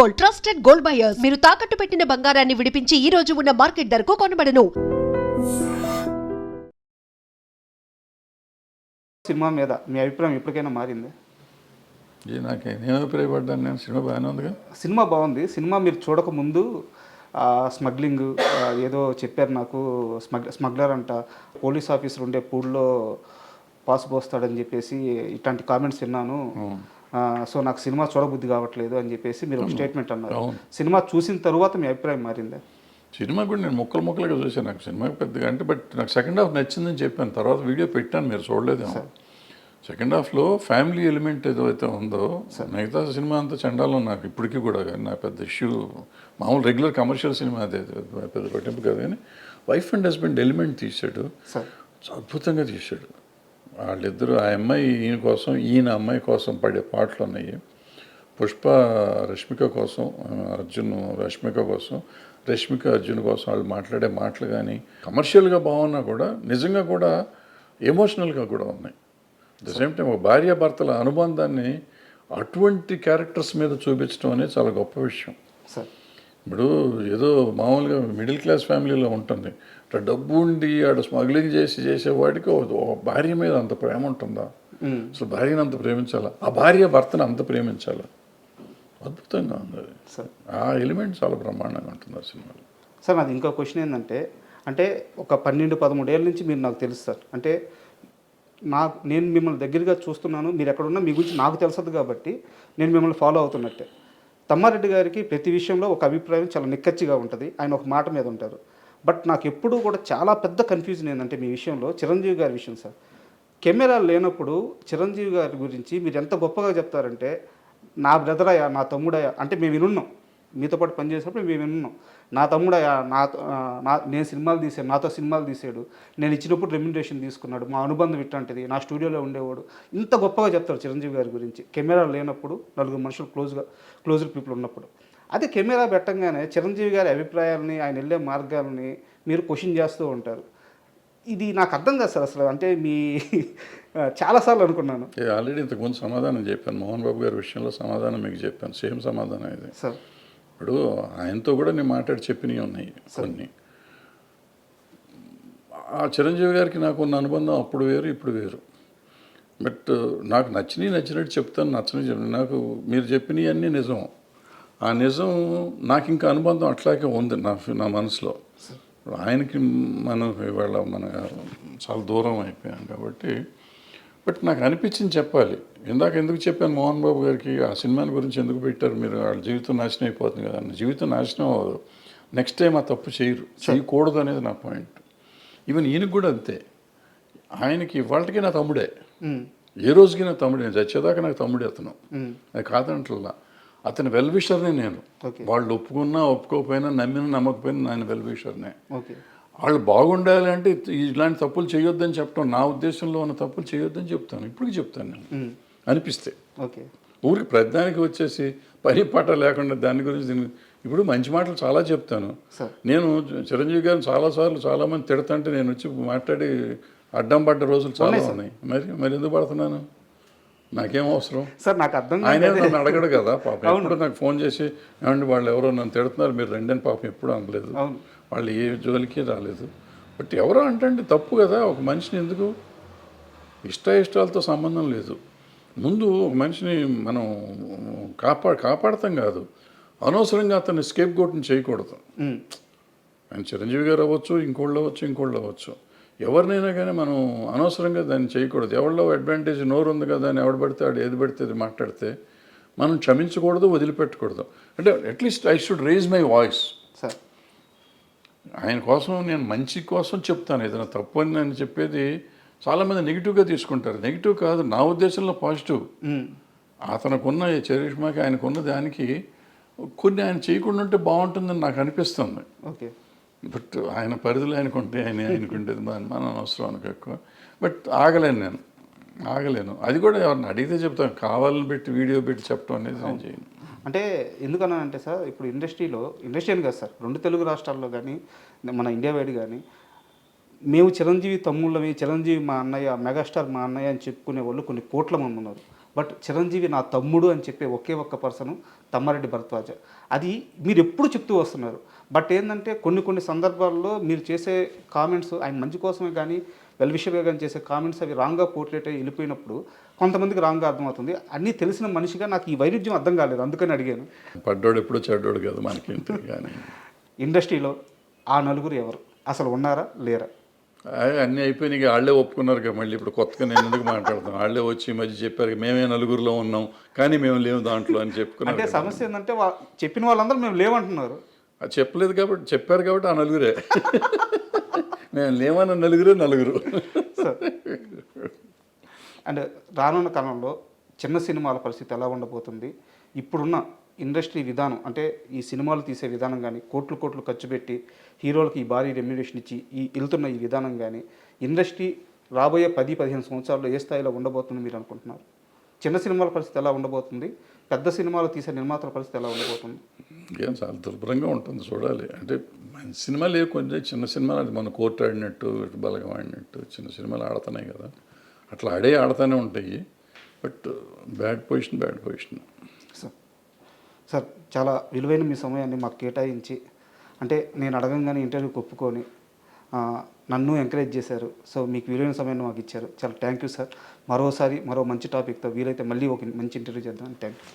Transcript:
Gold trusted gold buyers. మీరు తాకట్టు పెట్టిన బంగారాన్ని విడిపించి ఈ రోజు ఉన్న మార్కెట్ ధరకు కొనబడను. సినిమా మీద మీ అభిప్రాయం ఎప్పటికైనా మారింది? ఇది నాకే నేను అభిప్రాయపడ్డాను నేను సినిమా బాగానే ఉందిగా. సినిమా బాగుంది. సినిమా మీరు చూడక ముందు ఆ, స్మగ్లింగ్ ఏదో చెప్పారు నాకు స్మగ్ స్మగ్లర్ అంట పోలీస్ ఆఫీసర్ ఉండే పూల్లో పాసు పోస్తాడని చెప్పేసి ఇట్లాంటి కామెంట్స్ విన్నాను. సో నాకు సినిమా చూడబుద్ధి కావట్లేదు అని చెప్పేసి మీరు ఒక స్టేట్మెంట్ అన్నారు. సినిమా చూసిన తర్వాత మీ అభిప్రాయం మారిందా? సినిమా కూడా నేను ముక్కలు ముక్కలుగా చూసాను నాకు సినిమా పెద్దగా అంటే బట్ నాకు సెకండ్ హాఫ్ నచ్చిందని చెప్పాను. తర్వాత వీడియో పెట్టాను మీరు చూడలేదేమో సెకండ్ హాఫ్లో ఫ్యామిలీ ఎలిమెంట్ ఏదైతే ఉందో మిగతా సినిమా అంతా చండాలం నాకు ఇప్పటికీ కూడా. కానీ నా పెద్ద ఇష్యూ మామూలు రెగ్యులర్ కమర్షియల్ సినిమా అదే పెద్ద పట్టింపు కాదు. కానీ వైఫ్ అండ్ హస్బెండ్ ఎలిమెంట్ తీసాడు సార్. అద్భుతంగా తీశాడు. వాళ్ళిద్దరూ ఆ అమ్మాయి ఈయన కోసం ఈయన అమ్మాయి కోసం పడే పాటలు ఉన్నాయి పుష్ప రష్మిక కోసం అర్జున్ రష్మిక కోసం రష్మిక అర్జున్ కోసం వాళ్ళు మాట్లాడే మాటలు కానీ కమర్షియల్గా బాగున్నా కూడా నిజంగా కూడా ఎమోషనల్గా కూడా ఉన్నాయి. ద సేమ్ టైం ఒక భార్య భర్తల అనుబంధాన్ని అటువంటి క్యారెక్టర్స్ మీద చూపించడం అనేది చాలా గొప్ప విషయం. సార్ ఇప్పుడు ఏదో మామూలుగా మిడిల్ క్లాస్ ఫ్యామిలీలో ఉంటుంది. ఇట్లా డబ్బు ఉండి ఆడ స్మగ్లింగ్ చేసి చేసేవాడికి భార్య మీద అంత ప్రేమ ఉంటుందా. అసలు భార్యను అంత ప్రేమించాలా? ఆ భార్య భర్తను అంత ప్రేమించాలా? అద్భుతంగా ఉంది. ఆ ఎలిమెంట్ చాలా బ్రహ్మాండంగా ఉంటుంది ఆ సినిమాలో. సార్ నాది ఇంకో క్వశ్చన్ ఏంటంటే అంటే ఒక పన్నెండు పదమూడేళ్ళ నుంచి మీరు నాకు తెలుసు సార్. అంటే నాకు నేను మిమ్మల్ని దగ్గరగా చూస్తున్నాను మీరు ఎక్కడున్నా మీ గురించి నాకు తెలుసదు కాబట్టి నేను మిమ్మల్ని ఫాలో అవుతున్నట్టే. తమ్మారెడ్డి గారికి ప్రతి విషయంలో ఒక అభిప్రాయం చాలా నిక్కచ్చిగా ఉంటుంది. ఆయన ఒక మాట మీద ఉంటారు. బట్ నాకు ఎప్పుడూ కూడా చాలా పెద్ద కన్ఫ్యూజన్ ఏంటంటే మీ విషయంలో చిరంజీవి గారి విషయం సార్. కెమెరా లేనప్పుడు చిరంజీవి గారి గురించి మీరు ఎంత గొప్పగా చెప్తారంటే నా బ్రదరయ్యా నా తమ్ముడయ్యా అంటే మేము వినున్నాం. మీతో పాటు పనిచేసినప్పుడు మేము వినున్నాం. నా తమ్ముడయ్యా నా నా నేను సినిమాలు తీసాను నాతో సినిమాలు తీసాడు. నేను ఇచ్చినప్పుడు రెమ్యునరేషన్ తీసుకున్నాడు. మా అనుబంధం ఇట్లాంటిది. నా స్టూడియోలో ఉండేవాడు. ఇంత గొప్పగా చెప్తారు చిరంజీవి గారి గురించి. కెమెరా లేనప్పుడు నలుగురు మనుషులు క్లోజ్గా క్లోజ్డ్ పీపుల్ ఉన్నప్పుడు. అదే కెమెరా పెట్టంగానే చిరంజీవి గారి అభిప్రాయాలని ఆయన వెళ్ళే మార్గాలని మీరు క్వశ్చన్ చేస్తూ ఉంటారు. ఇది నాకు అర్థం కాదు సార్ అసలు. అంటే మీ చాలాసార్లు అనుకున్నాను. ఆల్రెడీ ఇంతకుముందు సమాధానం చెప్పాను. మోహన్ బాబు గారి విషయంలో సమాధానం మీకు చెప్పాను. సేమ్ సమాధానం ఇది. సార్. ఇప్పుడు ఆయనతో కూడా నేను మాట్లాడి చెప్పినవి ఉన్నాయి కొన్ని. ఆ చిరంజీవి గారికి నాకు ఉన్న అనుబంధం అప్పుడు వేరు ఇప్పుడు వేరు. బట్ నాకు నచ్చినవి నచ్చినట్టు చెప్తాను నచ్చని చెప్తాను నాకు మీరు చెప్పినవి అన్నీ నిజం. ఆ నిజం నాకు ఇంకా అనుబంధం అట్లాగే ఉంది నా నా మనసులో. ఆయనకి మనం ఇవాళ మన చాలా దూరం అయిపోయాం కాబట్టి బట్ నాకు అనిపించింది చెప్పాలి. ఇందాక ఎందుకు చెప్పాను మోహన్ బాబు గారికి ఆ సినిమాని గురించి ఎందుకు పెట్టారు మీరు? వాళ్ళ జీవితం నాశనం అయిపోతుంది కదా అన్న. జీవితం నాశనం అవ్వదు. నెక్స్ట్ టైం ఆ తప్పు చేయరు. చేయకూడదు అనేది నా పాయింట్ ఈవెన్ ఈయనకు కూడా అంతే. ఆయనకి ఇవాళకి నా తమ్ముడే. మ్మ్. ఏ రోజుకి నా తమ్ముడే. నేను చచ్చేదాకా నాకు తమ్ముడే అతను. అది కాదంటల్లా. అతని వెల్ విషర్నే నేను. వాళ్ళు ఒప్పుకున్నా ఒప్పుకోకపోయినా నమ్మినా నమ్మకపోయినా నేను వెల్ విషర్నే ఓకే వాళ్ళు బాగుండాలి అంటే ఇలాంటి తప్పులు చేయొద్దని చెప్పడం నా ఉద్దేశంలో ఉన్న తప్పులు చేయొద్దని చెప్తాను. ఇప్పటికి చెప్తాను నేను. అనిపిస్తే. ఓకే. ఊరికి ప్రతిదానికి వచ్చేసి పని పాట లేకుండా దాని గురించి ఇప్పుడు మంచి మాటలు చాలా చెప్తాను. నేను చిరంజీవి గారిని చాలాసార్లు చాలామంది తిడతంటే నేను వచ్చి మాట్లాడి అడ్డం పడ్డ రోజులు చాలా ఉన్నాయి. మరి మరి ఎందుకు పడుతున్నాను? నాకేం అవసరం? సార్ నాకు అర్థం ఆయన నన్ను అడగడు కదా పాపం. ఎప్పుడు నాకు ఫోన్ చేసి ఏమండి వాళ్ళు ఎవరో నన్ను తిడుతున్నారు మీరు రెండని పాపం ఎప్పుడు అనలేదు. వాళ్ళు ఏ జోలికి రాలేదు. బట్ ఎవరో అంటే తప్పు కదా ఒక మనిషిని ఎందుకు? ఇష్ట ఇష్టాలతో సంబంధం లేదు. ముందు ఒక మనిషిని మనం కాపా కాపాడతాం కాదు. అనవసరంగా అతన్ని స్కేప్ గోట్ని చేయకూడదు. ఆయన చిరంజీవి గారు అవ్వచ్చు ఇంకోళ్ళు అవ్వచ్చు ఇంకోళ్ళు అవ్వచ్చు. ఎవరినైనా కానీ మనం అనవసరంగా దాన్ని చేయకూడదు. ఎవరిలో అడ్వాంటేజ్ నోరు ఉంది కదా అని ఎవడు పడితే ఆడు ఏది పడితే అది మాట్లాడితే మనం క్షమించకూడదు వదిలిపెట్టకూడదు. అంటే at least I should raise my voice. ఆయన కోసం నేను మంచి కోసం చెప్తాను. ఏదైనా తప్పు అని నేను చెప్పేది చాలామంది నెగిటివ్గా తీసుకుంటారు. నెగిటివ్ కాదు నా ఉద్దేశంలో పాజిటివ్. అతనుకున్న చరిష్మాకి ఆయనకున్న దానికి కొన్ని ఆయన చేయకుండా ఉంటే బాగుంటుందని నాకు అనిపిస్తుంది. ఓకే. బట్ ఆయన పరిధిలో ఆయనకుంటే ఆయన ఆయనకుంటేది మన మన అవసరం అనుకో బట్ ఆగలేను నేను. ఆగలేను. అది కూడా ఎవరిని అడిగితే చెప్తాను. కావాలని పెట్టి వీడియో పెట్టి చెప్పడం అనేది నేను చేయను. అంటే ఎందుకన్నానంటే సార్ ఇప్పుడు ఇండస్ట్రీలో ఇండస్ట్రీ అని కాదు సార్ రెండు తెలుగు రాష్ట్రాల్లో కానీ మన ఇండియా వైడ్ కానీ మేము చిరంజీవి తమ్ముళ్ళమి చిరంజీవి మా అన్నయ్య మెగాస్టార్ మా అన్నయ్య అని చెప్పుకునే వాళ్ళు కొన్ని కోట్ల మంది ఉన్నారు. బట్ చిరంజీవి నా తమ్ముడు అని చెప్పే ఒకే ఒక్క పర్సన్ తమ్మారెడ్డి భరద్వాజ. అది మీరు ఎప్పుడు చెప్తూ వస్తున్నారు. బట్ ఏంటంటే కొన్ని కొన్ని సందర్భాల్లో మీరు చేసే కామెంట్స్ ఆయన మంచి కోసమే కానీ వెల్ విషయమే కానీ చేసే కామెంట్స్ అవి రాంగ్గా పోర్ట్రేట్ అయ్యి వెళ్ళిపోయినప్పుడు కొంతమందికి రాంగ్గా అర్థమవుతుంది. అన్నీ తెలిసిన మనిషిగా నాకు ఈ వైరుధ్యం అర్థం కాలేదు. అందుకని అడిగాను. పడ్డోడు ఎప్పుడూ చెడ్డోడు కదా మనకేంటి కానీ. ఇండస్ట్రీలో ఆ నలుగురు ఎవరు? అసలు ఉన్నారా? లేరా? అన్నీ అయిపోయినాయి. వాళ్ళే ఒప్పుకున్నారు కదా మళ్ళీ. ఇప్పుడు కొత్తగా నేను ఎందుకు మాట్లాడతాను? వాళ్ళే వచ్చి మధ్య చెప్పారు మేమే నలుగురిలో ఉన్నాం కానీ మేము లేవు దాంట్లో అని చెప్పుకున్నారు అంటే. సమస్య ఏంటంటే చెప్పిన వాళ్ళందరూ మేము లేవంటున్నారు. అది చెప్పలేదు కాబట్టి చెప్పారు కాబట్టి ఆ నలుగురే. మేము లేమన్న నలుగురే నలుగురు. అండ్ రానున్న కాలంలో చిన్న సినిమాల పరిస్థితి ఎలా ఉండబోతుంది? ఇప్పుడున్న ఇండస్ట్రీ విధానం అంటే ఈ సినిమాలు తీసే విధానం కానీ కోట్లు కోట్లు ఖర్చు పెట్టి హీరోలకి ఈ భారీ రెమ్యునేషన్ ఇచ్చి ఈ వెళ్తున్న ఈ విధానం కానీ ఇండస్ట్రీ రాబోయే పది పదిహేను సంవత్సరాల్లో ఏ స్థాయిలో ఉండబోతుంది మీరు అనుకుంటున్నారు? చిన్న సినిమాల పరిస్థితి ఎలా ఉండబోతుంది? పెద్ద సినిమాలు తీసే నిర్మాతల పరిస్థితి ఎలా ఉండబోతుంది? ఏం చాలా దుర్భరంగా ఉంటుంది చూడాలి. అంటే సినిమాలు ఏ కొన్ని చిన్న సినిమాలు అది మన కోర్టు ఆడినట్టు బలగం ఆడినట్టు చిన్న సినిమాలు ఆడుతున్నాయి కదా. అట్లా ఆడే ఆడుతూనే ఉంటాయి. But bad position bad position. Sir sir చాలా విలువైన మీ సమయాన్ని మాకు కేటాయించి అంటే నేను అడగంగానే ఇంటర్వ్యూకి ఒప్పుకొని నన్ను ఎంకరేజ్ చేశారు. సో మీకు విలువైన సమయాన్ని మాకు ఇచ్చారు. చాలా థ్యాంక్ యూ సార్. మరోసారి మరో మంచి టాపిక్తో వీలైతే మళ్ళీ ఒక మంచి ఇంటర్వ్యూ చేద్దాం. Thank you.